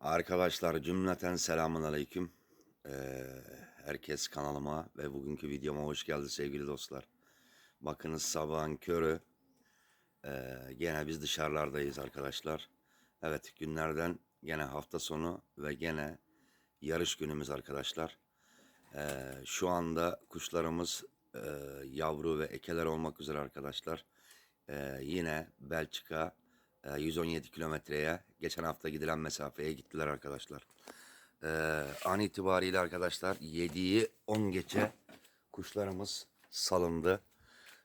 Arkadaşlar cümleten selamun aleyküm. Ee, herkes kanalıma ve bugünkü videoma hoş geldi sevgili dostlar. Bakınız sabahın körü. Ee, gene biz dışarılardayız arkadaşlar. Evet günlerden gene hafta sonu ve gene yarış günümüz arkadaşlar. Ee, şu anda kuşlarımız e, yavru ve ekeler olmak üzere arkadaşlar. Ee, yine Belçika 117 kilometreye geçen hafta gidilen mesafeye gittiler arkadaşlar. Ee, an itibariyle arkadaşlar 7'yi 10 geçe kuşlarımız salındı.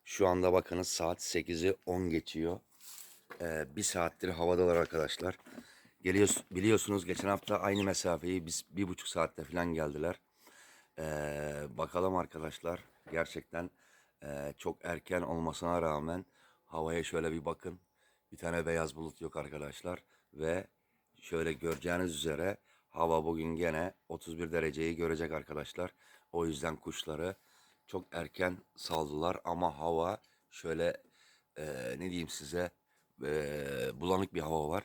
Şu anda bakınız saat 8'i 10 geçiyor. Ee, bir saattir havadalar arkadaşlar. Geliyoruz, biliyorsunuz geçen hafta aynı mesafeyi biz bir buçuk saatte falan geldiler. Ee, bakalım arkadaşlar gerçekten e, çok erken olmasına rağmen havaya şöyle bir bakın. Bir tane beyaz bulut yok arkadaşlar ve şöyle göreceğiniz üzere hava bugün gene 31 dereceyi görecek arkadaşlar. O yüzden kuşları çok erken saldılar ama hava şöyle e, ne diyeyim size e, bulanık bir hava var.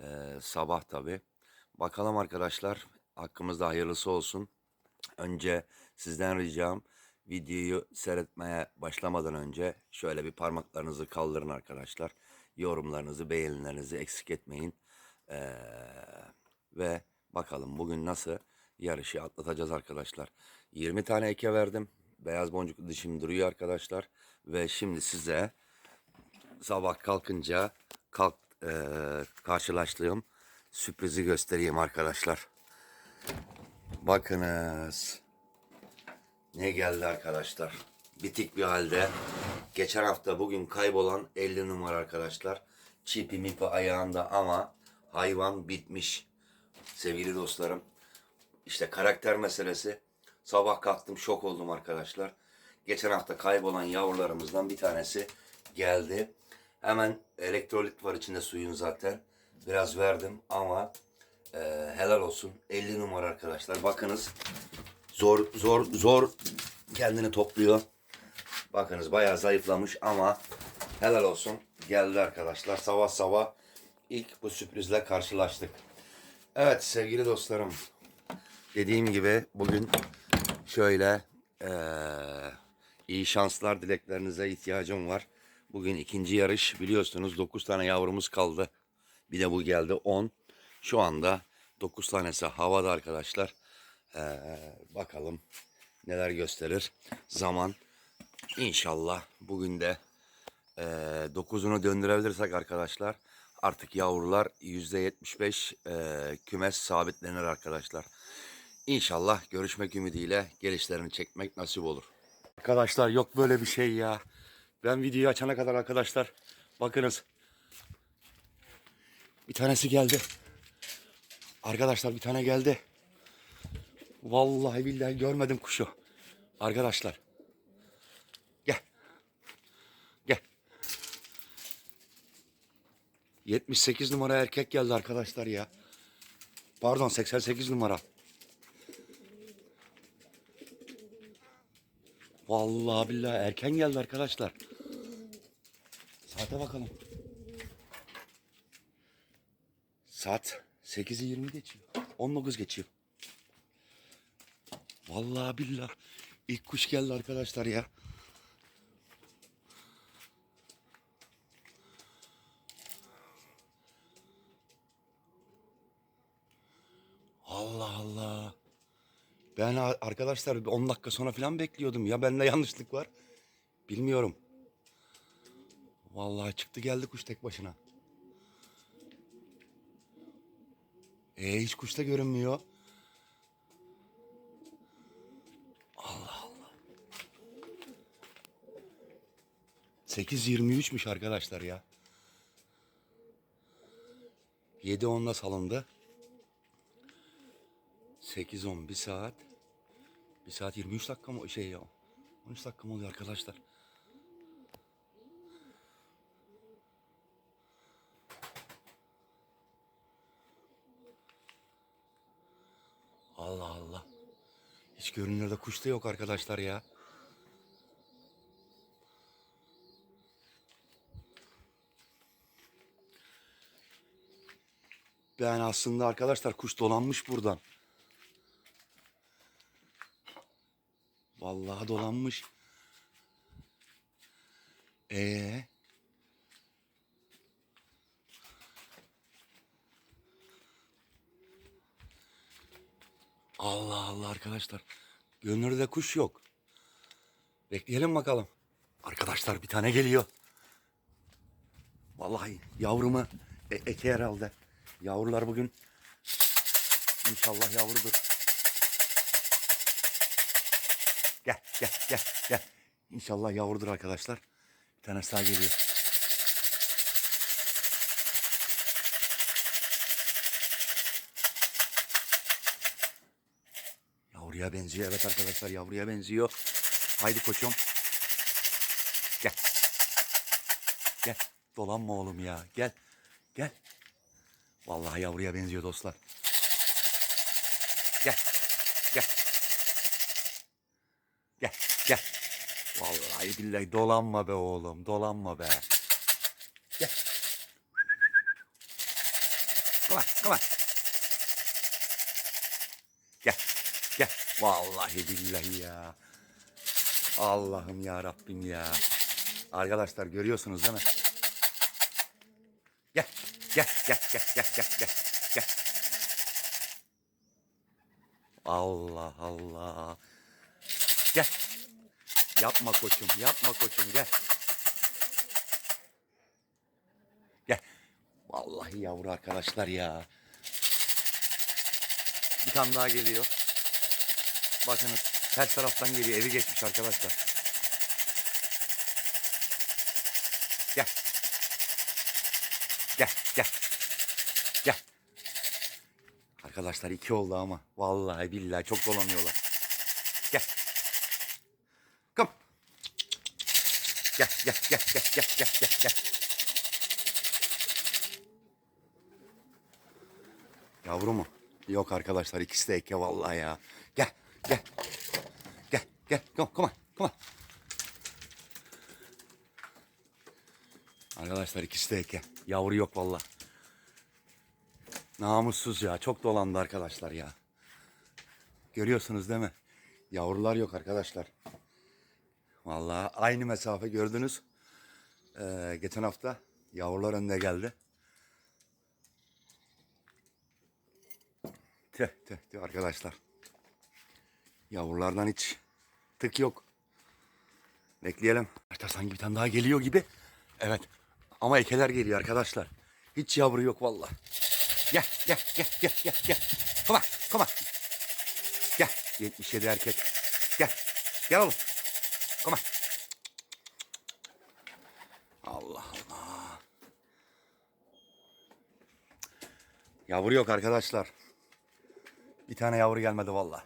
E, sabah tabi. Bakalım arkadaşlar hakkımızda hayırlısı olsun. Önce sizden ricam videoyu seyretmeye başlamadan önce şöyle bir parmaklarınızı kaldırın arkadaşlar. Yorumlarınızı, beğenilerinizi eksik etmeyin. Ee, ve bakalım bugün nasıl yarışı atlatacağız arkadaşlar. 20 tane eke verdim. Beyaz boncuklu dişim duruyor arkadaşlar. Ve şimdi size sabah kalkınca kalk, e, karşılaştığım sürprizi göstereyim arkadaşlar. Bakınız. Ne geldi arkadaşlar. Bitik bir halde. Geçen hafta bugün kaybolan 50 numara arkadaşlar. Çipi mipi ayağında ama hayvan bitmiş. Sevgili dostlarım. İşte karakter meselesi. Sabah kalktım şok oldum arkadaşlar. Geçen hafta kaybolan yavrularımızdan bir tanesi geldi. Hemen elektrolit var içinde suyun zaten. Biraz verdim ama e, helal olsun. 50 numara arkadaşlar. Bakınız zor zor zor kendini topluyor. Bakınız bayağı zayıflamış ama helal olsun. Geldi arkadaşlar. Sabah sabah ilk bu sürprizle karşılaştık. Evet sevgili dostlarım. Dediğim gibi bugün şöyle eee, iyi şanslar dileklerinize ihtiyacım var. Bugün ikinci yarış biliyorsunuz 9 tane yavrumuz kaldı. Bir de bu geldi 10. Şu anda 9 tanesi havada arkadaşlar. Ee, bakalım neler gösterir. Zaman inşallah bugün de e, 9'unu döndürebilirsek arkadaşlar artık yavrular %75 e, kümes sabitlenir arkadaşlar. İnşallah görüşmek ümidiyle gelişlerini çekmek nasip olur. Arkadaşlar yok böyle bir şey ya. Ben videoyu açana kadar arkadaşlar bakınız. Bir tanesi geldi. Arkadaşlar bir tane geldi. Vallahi billahi görmedim kuşu. Arkadaşlar. Gel. Gel. 78 numara erkek geldi arkadaşlar ya. Pardon 88 numara. Vallahi billahi erken geldi arkadaşlar. Saate bakalım. Saat 8'i 20 geçiyor. 19 geçiyor. Vallahi billahi ilk kuş geldi arkadaşlar ya. Allah Allah. Ben arkadaşlar 10 dakika sonra falan bekliyordum. Ya bende yanlışlık var. Bilmiyorum. Vallahi çıktı geldi kuş tek başına. E hiç kuş da görünmüyor. 8.23'müş arkadaşlar ya. 7.10'da salındı. 8.10 bir saat. Bir saat 23 dakika mı şey ya. 13 dakika mı oluyor arkadaşlar? Allah Allah. Hiç görünürde kuş da yok arkadaşlar ya. Ben aslında arkadaşlar kuş dolanmış buradan. Vallahi dolanmış. Ee. Allah Allah arkadaşlar. Gönlünde kuş yok. Bekleyelim bakalım. Arkadaşlar bir tane geliyor. Vallahi yavrumu e eke herhalde. Yavrular bugün inşallah yavrudur. Gel gel gel gel. İnşallah yavrudur arkadaşlar. Bir tane daha geliyor. Yavruya benziyor. Evet arkadaşlar yavruya benziyor. Haydi koçum. Gel. Gel. Dolanma oğlum ya. Gel. Gel. Vallahi yavruya benziyor dostlar. Gel. Gel. Gel. Gel. Vallahi billahi dolanma be oğlum. Dolanma be. Gel. Come on, come on. Gel. Gel. Vallahi billahi ya. Allah'ım ya Rabbim ya. Arkadaşlar görüyorsunuz değil mi? Gel. Gel gel gel gel gel gel. Gel. Allah Allah. Gel. Yapma koçum, yapma koçum gel. Gel. Vallahi yavru arkadaşlar ya. Bir tane daha geliyor. Bakınız ters taraftan geliyor. Evi geçmiş arkadaşlar. Gel. Gel, gel. Gel. Arkadaşlar iki oldu ama. Vallahi billahi çok dolanıyorlar. Gel. Kom. Gel, gel, gel, gel, gel, gel, gel, gel. Yavru mu? Yok arkadaşlar ikisi de eke vallahi ya. Gel, gel. Gel, gel. Come, come on, come on. Arkadaşlar ikisi de eke. Yavru yok vallahi. Namussuz ya. Çok dolandı arkadaşlar ya. Görüyorsunuz değil mi? Yavrular yok arkadaşlar. Vallahi aynı mesafe gördünüz. Ee, geçen hafta yavrular önde geldi. Tüh tüh tüh arkadaşlar. Yavrulardan hiç tık yok. Bekleyelim. Hatta sanki bir tane daha geliyor gibi. Evet. Ama ekeler geliyor arkadaşlar. Hiç yavru yok vallahi. Gel gel gel gel gel gel. Come on. Gel 77 erkek. Gel. Gel oğlum. On. Allah Allah. Yavru yok arkadaşlar. Bir tane yavru gelmedi vallahi.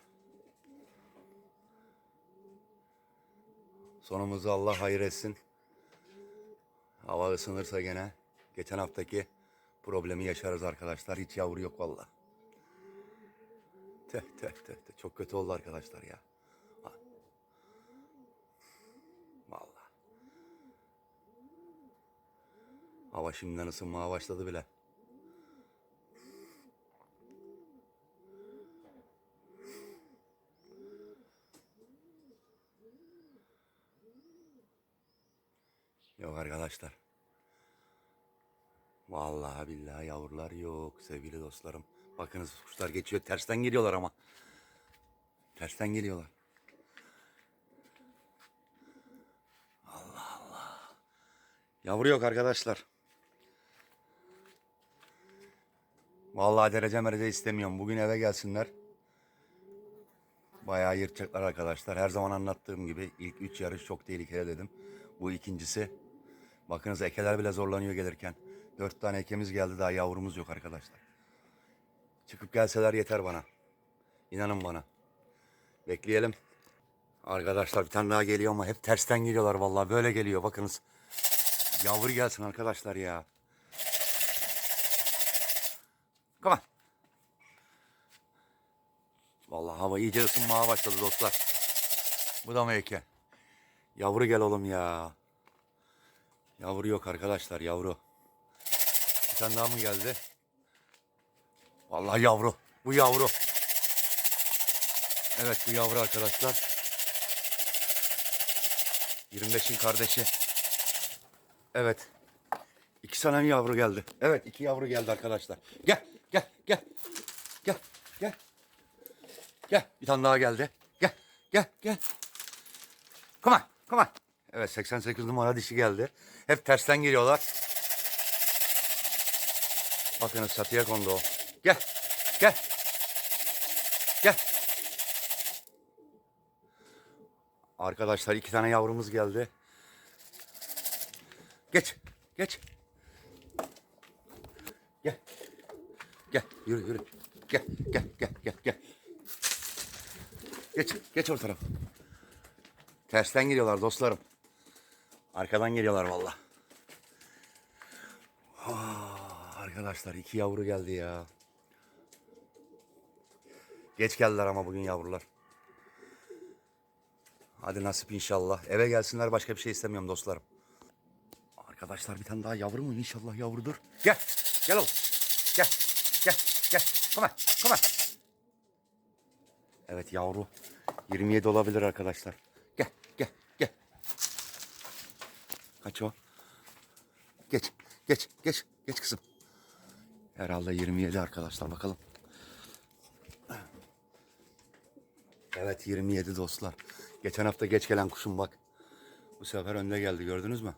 Sonumuzu Allah hayır etsin. Hava ısınırsa gene geçen haftaki problemi yaşarız arkadaşlar. Hiç yavru yok valla. Teh teh teh teh. Çok kötü oldu arkadaşlar ya. Hava şimdiden ısınmaya başladı bile. Yok arkadaşlar. Vallahi billahi yavrular yok sevgili dostlarım. Bakınız kuşlar geçiyor. Tersten geliyorlar ama. Tersten geliyorlar. Allah Allah. Yavru yok arkadaşlar. Vallahi derece merece istemiyorum. Bugün eve gelsinler. Bayağı yırtacaklar arkadaşlar. Her zaman anlattığım gibi ilk üç yarış çok tehlikeli dedim. Bu ikincisi. Bakınız ekeler bile zorlanıyor gelirken. Dört tane ekemiz geldi daha yavrumuz yok arkadaşlar. Çıkıp gelseler yeter bana. İnanın bana. Bekleyelim. Arkadaşlar bir tane daha geliyor ama hep tersten geliyorlar vallahi böyle geliyor bakınız. Yavru gelsin arkadaşlar ya. Come on. Vallahi hava iyice ısınmaya başladı dostlar. Bu da mı eke? Yavru gel oğlum ya. Yavru yok arkadaşlar yavru. Bir tane daha mı geldi? Vallahi yavru. Bu yavru. Evet bu yavru arkadaşlar. 25'in kardeşi. Evet. İki tane yavru geldi. Evet iki yavru geldi arkadaşlar. Gel gel gel. Gel gel. Gel bir tane daha geldi. Gel gel gel. Come on come on. Evet 88 numara dişi geldi. Hep tersten geliyorlar. Bakın çatıya kondu o. Gel gel. Gel. Arkadaşlar iki tane yavrumuz geldi. Geç. Geç. Gel. Gel. Yürü yürü. Gel. Gel. Gel. Gel. Gel. Geç. Geç o tarafa. Tersten geliyorlar dostlarım. Arkadan geliyorlar valla. Ah, Arkadaşlar iki yavru geldi ya. Geç geldiler ama bugün yavrular. Hadi nasip inşallah. Eve gelsinler başka bir şey istemiyorum dostlarım. Arkadaşlar bir tane daha yavru mu? İnşallah yavrudur. Gel. Gel oğlum. Gel. Come on. Evet yavru. 27 olabilir arkadaşlar. Gel. Gel. Gel. Kaç o? Geç. Geç. Geç. Geç kızım. Herhalde 27 arkadaşlar. Bakalım. Evet 27 dostlar. Geçen hafta geç gelen kuşum bak. Bu sefer önde geldi gördünüz mü?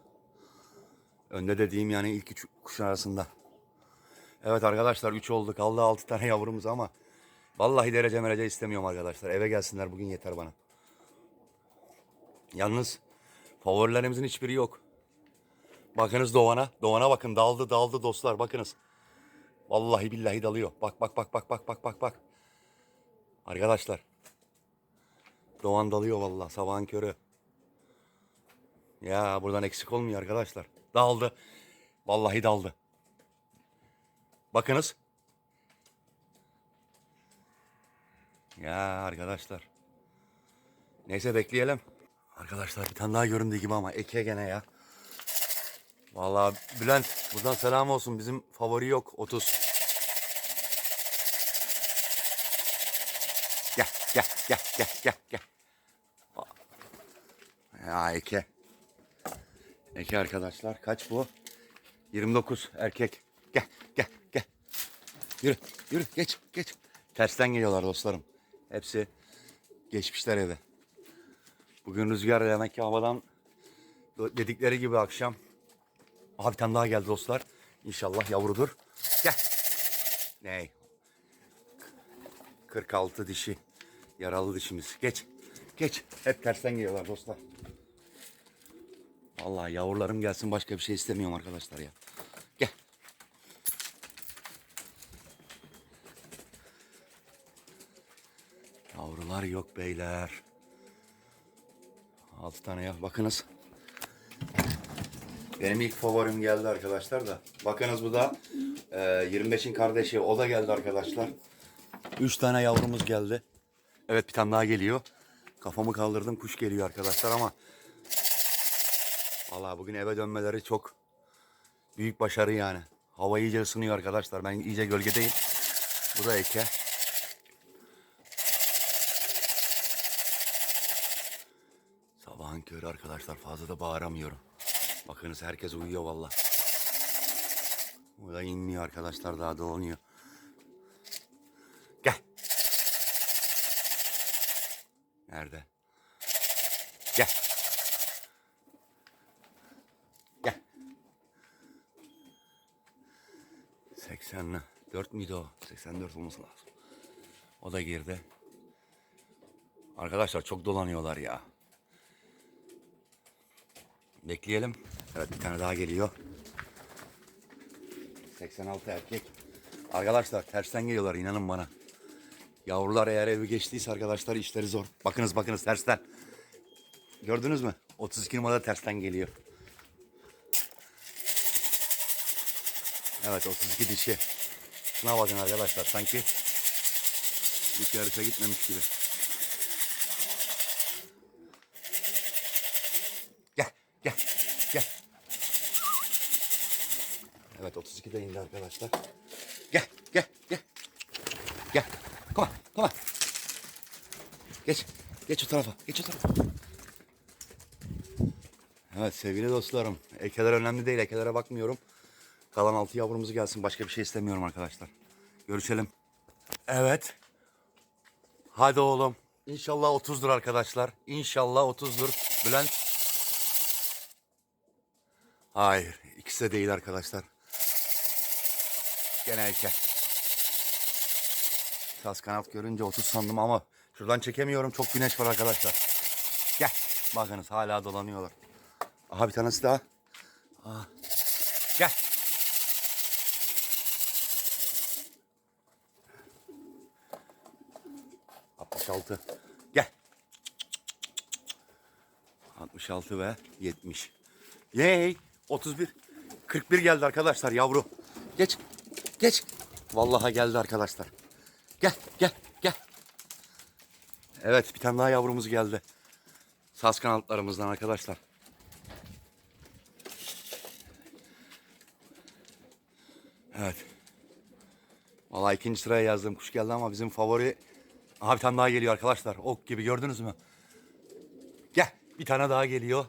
Önde dediğim yani ilk üç kuşun arasında. Evet arkadaşlar 3 oldu kaldı 6 tane yavrumuz ama vallahi derece merece istemiyorum arkadaşlar. Eve gelsinler bugün yeter bana. Yalnız favorilerimizin hiçbiri yok. Bakınız Doğan'a. Doğan'a bakın daldı daldı dostlar bakınız. Vallahi billahi dalıyor. Bak bak bak bak bak bak bak bak. Arkadaşlar. Doğan dalıyor vallahi sabahın körü. Ya buradan eksik olmuyor arkadaşlar. Daldı. Vallahi daldı. Bakınız. Ya arkadaşlar. Neyse bekleyelim. Arkadaşlar bir tane daha göründüğü gibi ama eke gene ya. Vallahi Bülent buradan selam olsun. Bizim favori yok 30. Gel gel gel gel gel gel. Ya eke. Eke arkadaşlar kaç bu? 29 erkek. Gel gel. Yürü yürü geç geç. Tersten geliyorlar dostlarım. Hepsi geçmişler eve. Bugün rüzgar demek ki havadan dedikleri gibi akşam. Aha tane daha geldi dostlar. İnşallah yavrudur. Gel. Ney? 46 dişi. Yaralı dişimiz. Geç. Geç. Hep tersten geliyorlar dostlar. Vallahi yavrularım gelsin başka bir şey istemiyorum arkadaşlar ya. Yavrular yok beyler. Altı tane ya. Bakınız. Benim ilk favorim geldi arkadaşlar da. Bakınız bu da e, 25'in kardeşi. O da geldi arkadaşlar. Üç tane yavrumuz geldi. Evet bir tane daha geliyor. Kafamı kaldırdım kuş geliyor arkadaşlar ama Vallahi bugün eve dönmeleri çok büyük başarı yani. Hava iyice ısınıyor arkadaşlar. Ben iyice gölgedeyim. Bu da eke. Körü arkadaşlar fazla da bağıramıyorum. Bakınız herkes uyuyor valla. Bu da inmiyor arkadaşlar daha dolanıyor. Gel. Nerede? Gel. Gel. 84 miydi o? 84 olması lazım. O da girdi. Arkadaşlar çok dolanıyorlar ya. Bekleyelim. Evet bir tane daha geliyor. 86 erkek. Arkadaşlar tersten geliyorlar inanın bana. Yavrular eğer evi geçtiyse arkadaşlar işleri zor. Bakınız bakınız tersten. Gördünüz mü? 32 numarada tersten geliyor. Evet 32 dişi. Şuna bakın arkadaşlar sanki hiç yarışa gitmemiş gibi. Gel gel gel. Evet 32 de indi arkadaşlar. Gel gel gel. Gel. Come on. Geç. Geç o tarafa. Geç o tarafa. Evet sevgili dostlarım. Ekeler önemli değil. Ekelere bakmıyorum. Kalan altı yavrumuz gelsin. Başka bir şey istemiyorum arkadaşlar. Görüşelim. Evet. Hadi oğlum. İnşallah 30'dur arkadaşlar. İnşallah 30'dur. Bülent. Hayır. ikisi de değil arkadaşlar. Gene eke. Saz kanat görünce 30 sandım ama şuradan çekemiyorum. Çok güneş var arkadaşlar. Gel. Bakınız hala dolanıyorlar. Aha bir tanesi daha. Aha. Gel. Altı. Gel. 66 ve 70. Yey. 31. 41 geldi arkadaşlar yavru. Geç. Geç. Vallahi geldi arkadaşlar. Gel gel gel. Evet bir tane daha yavrumuz geldi. Saz kanatlarımızdan arkadaşlar. Evet. Vallahi ikinci sıraya yazdığım kuş geldi ama bizim favori... Aha bir tane daha geliyor arkadaşlar. Ok gibi gördünüz mü? Gel. Bir tane daha geliyor.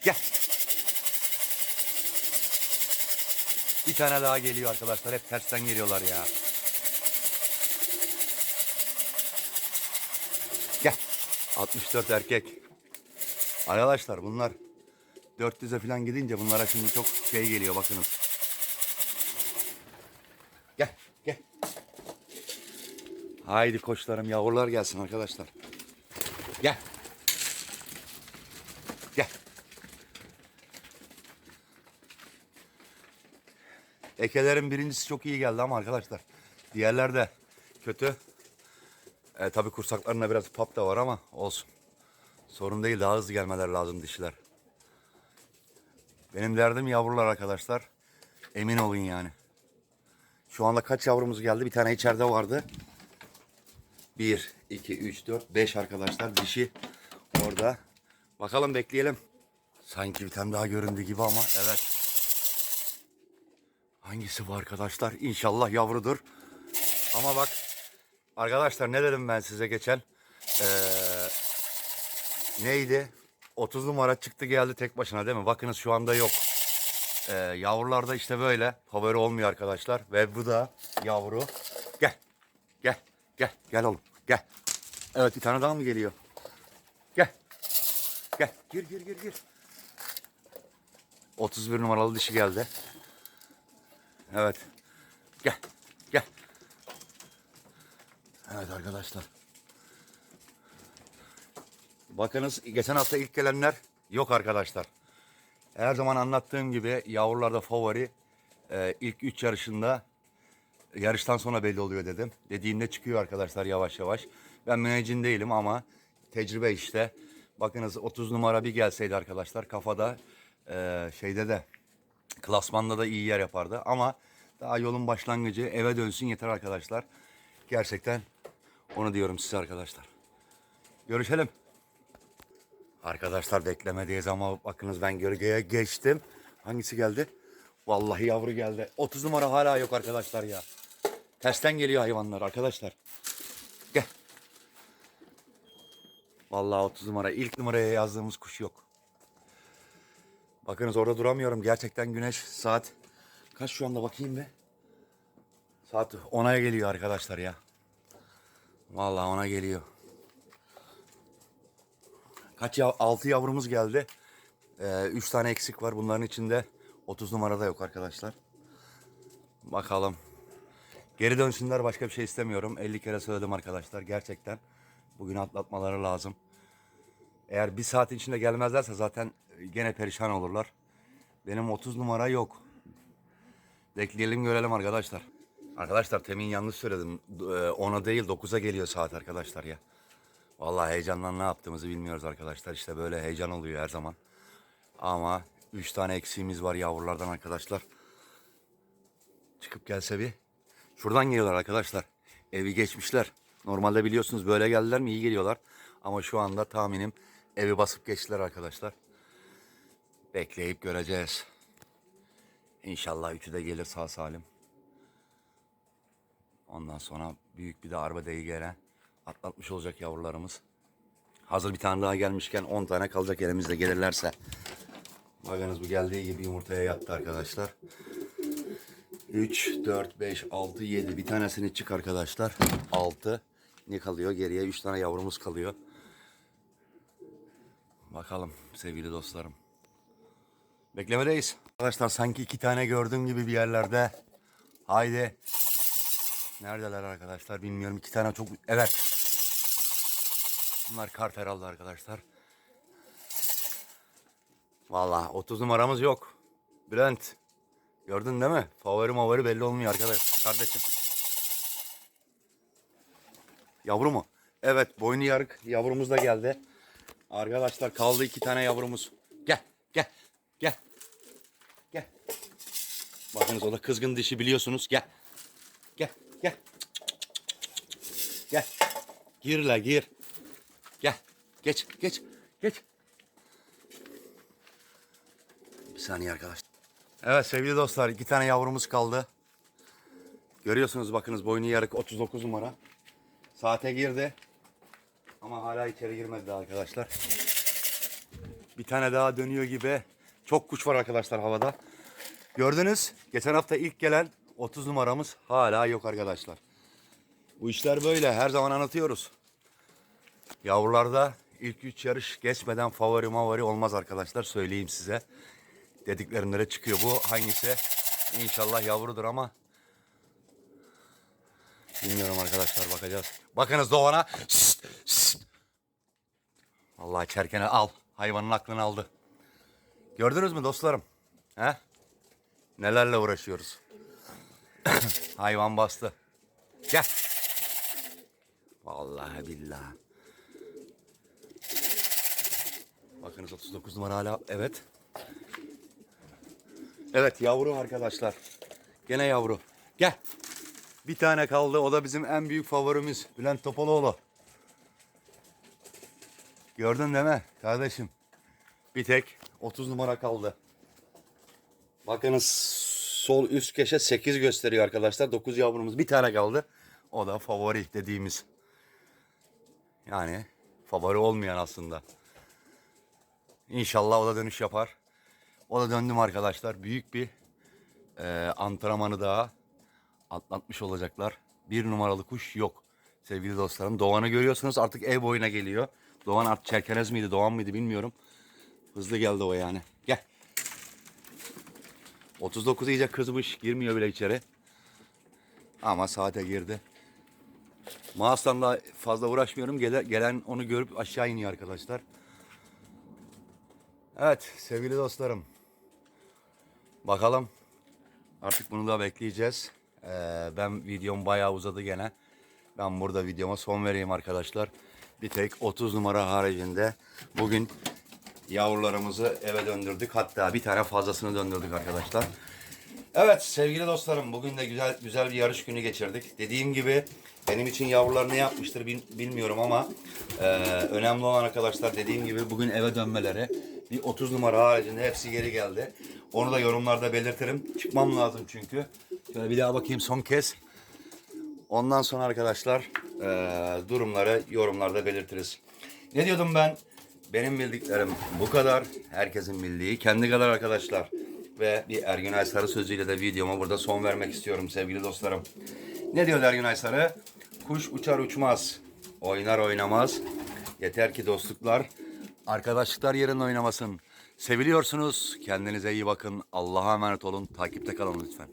Gel. Bir tane daha geliyor arkadaşlar. Hep tersten geliyorlar ya. Gel. 64 erkek. Arkadaşlar bunlar 400'e falan gidince bunlara şimdi çok şey geliyor bakınız. Gel, gel. Haydi koçlarım yavrular gelsin arkadaşlar. Gel. Ekelerin birincisi çok iyi geldi ama arkadaşlar. Diğerler de kötü. E, tabii kursaklarında biraz pap da var ama olsun. Sorun değil daha hızlı gelmeler lazım dişiler. Benim derdim yavrular arkadaşlar. Emin olun yani. Şu anda kaç yavrumuz geldi? Bir tane içeride vardı. 1, 2, 3, 4, 5 arkadaşlar. Dişi orada. Bakalım bekleyelim. Sanki bir tane daha göründü gibi ama evet. Hangisi bu arkadaşlar? İnşallah yavrudur. Ama bak arkadaşlar ne dedim ben size geçen? Ee, neydi? 30 numara çıktı geldi tek başına değil mi? Bakınız şu anda yok. Ee, yavrularda işte böyle favori olmuyor arkadaşlar. Ve bu da yavru. Gel. Gel. Gel. Gel oğlum. Gel. Evet bir tane daha mı geliyor? Gel. Gel. Gir gir gir gir. 31 numaralı dişi geldi. Evet. Gel. Gel. Evet arkadaşlar. Bakınız geçen hafta ilk gelenler yok arkadaşlar. Her zaman anlattığım gibi yavrularda favori e, ilk üç yarışında yarıştan sonra belli oluyor dedim. Dediğimde çıkıyor arkadaşlar yavaş yavaş. Ben müneccin değilim ama tecrübe işte. Bakınız 30 numara bir gelseydi arkadaşlar kafada e, şeyde de klasmanda da iyi yer yapardı. Ama daha yolun başlangıcı eve dönsün yeter arkadaşlar. Gerçekten onu diyorum size arkadaşlar. Görüşelim. Arkadaşlar beklemedeyiz ama bakınız ben gölgeye geçtim. Hangisi geldi? Vallahi yavru geldi. 30 numara hala yok arkadaşlar ya. Tersten geliyor hayvanlar arkadaşlar. Gel. Vallahi 30 numara. ilk numaraya yazdığımız kuş yok. Bakınız orada duramıyorum. Gerçekten güneş saat kaç şu anda bakayım bir. Saat 10'a geliyor arkadaşlar ya. Vallahi 10'a geliyor. Kaç yav 6 yavrumuz geldi. 3 tane eksik var. Bunların içinde 30 numarada yok arkadaşlar. Bakalım. Geri dönsünler başka bir şey istemiyorum. 50 kere söyledim arkadaşlar. Gerçekten bugün atlatmaları lazım. Eğer bir saatin içinde gelmezlerse zaten gene perişan olurlar. Benim 30 numara yok. Bekleyelim görelim arkadaşlar. Arkadaşlar temin yanlış söyledim. 10'a değil 9'a geliyor saat arkadaşlar ya. Vallahi heyecandan ne yaptığımızı bilmiyoruz arkadaşlar. İşte böyle heyecan oluyor her zaman. Ama 3 tane eksiğimiz var yavrulardan arkadaşlar. Çıkıp gelse bir. Şuradan geliyorlar arkadaşlar. Evi geçmişler. Normalde biliyorsunuz böyle geldiler mi iyi geliyorlar. Ama şu anda tahminim evi basıp geçtiler arkadaşlar. Bekleyip göreceğiz. İnşallah üçü de gelir sağ salim. Ondan sonra büyük bir de arbedeyi gene atlatmış olacak yavrularımız. Hazır bir tane daha gelmişken 10 tane kalacak elimizde gelirlerse. Bakınız bu geldiği gibi yumurtaya yattı arkadaşlar. 3, 4, 5, 6, 7. Bir tanesini çık arkadaşlar. 6. Ne kalıyor? Geriye 3 tane yavrumuz kalıyor. Bakalım sevgili dostlarım. Beklemedeyiz. Arkadaşlar sanki iki tane gördüğüm gibi bir yerlerde. Haydi. Neredeler arkadaşlar bilmiyorum. İki tane çok... Evet. Bunlar kart herhalde arkadaşlar. Vallahi 30 numaramız yok. Bülent. Gördün değil mi? Favori favori belli olmuyor arkadaş. Kardeşim. Yavru mu? Evet boynu yarık yavrumuz da geldi. Arkadaşlar kaldı iki tane yavrumuz. Gel gel gel. Gel. Bakınız o da kızgın dişi biliyorsunuz. Gel. Gel gel. Gel. Gir la gir. Gel. Geç geç geç. Bir saniye arkadaşlar. Evet sevgili dostlar iki tane yavrumuz kaldı. Görüyorsunuz bakınız boynu yarık 39 numara. Saate girdi. Ama hala içeri girmedi arkadaşlar. Bir tane daha dönüyor gibi. Çok kuş var arkadaşlar havada. Gördünüz. Geçen hafta ilk gelen 30 numaramız hala yok arkadaşlar. Bu işler böyle. Her zaman anlatıyoruz. Yavrularda ilk üç yarış geçmeden favori mavari olmaz arkadaşlar. Söyleyeyim size. Dediklerimlere çıkıyor. Bu hangisi? İnşallah yavrudur ama bilmiyorum arkadaşlar bakacağız. Bakınız Doğan'a. Vallahi çerkene al. Hayvanın aklını aldı. Gördünüz mü dostlarım? He? Nelerle uğraşıyoruz. Hayvan bastı. Gel. Vallahi billahi. Bakınız 39 numara hala. Evet. Evet yavru arkadaşlar. Gene yavru. Gel. Bir tane kaldı. O da bizim en büyük favorimiz. Bülent Topaloğlu. Gördün değil mi kardeşim? Bir tek 30 numara kaldı. Bakınız sol üst köşe 8 gösteriyor arkadaşlar. 9 yavrumuz bir tane kaldı. O da favori dediğimiz. Yani favori olmayan aslında. İnşallah o da dönüş yapar. O da döndüm arkadaşlar. Büyük bir e, antrenmanı daha atlatmış olacaklar. Bir numaralı kuş yok sevgili dostlarım. Doğan'ı görüyorsunuz artık ev boyuna geliyor. Doğan artık Çerkenez miydi Doğan mıydı bilmiyorum. Hızlı geldi o yani. Gel. 39 iyice kızmış girmiyor bile içeri. Ama saate girdi. Mağazdan fazla uğraşmıyorum. Gele- gelen onu görüp aşağı iniyor arkadaşlar. Evet sevgili dostlarım. Bakalım. Artık bunu da bekleyeceğiz. Ee, ben videom bayağı uzadı gene. Ben burada videoma son vereyim arkadaşlar. Bir tek 30 numara haricinde bugün yavrularımızı eve döndürdük. Hatta bir tane fazlasını döndürdük arkadaşlar. Evet sevgili dostlarım bugün de güzel güzel bir yarış günü geçirdik. Dediğim gibi benim için yavrular ne yapmıştır bil- bilmiyorum ama e, önemli olan arkadaşlar dediğim gibi bugün eve dönmeleri. Bir 30 numara haricinde hepsi geri geldi. Onu da yorumlarda belirtirim. Çıkmam lazım çünkü. Şöyle bir daha bakayım son kez. Ondan sonra arkadaşlar e, durumları yorumlarda belirtiriz. Ne diyordum ben? Benim bildiklerim bu kadar. Herkesin bildiği kendi kadar arkadaşlar. Ve bir Ergün Aysarı sözüyle de videoma burada son vermek istiyorum sevgili dostlarım. Ne diyor Ergün Aysarı? Kuş uçar uçmaz, oynar oynamaz. Yeter ki dostluklar, arkadaşlıklar yerinde oynamasın. Seviliyorsunuz. Kendinize iyi bakın. Allah'a emanet olun. Takipte kalın lütfen.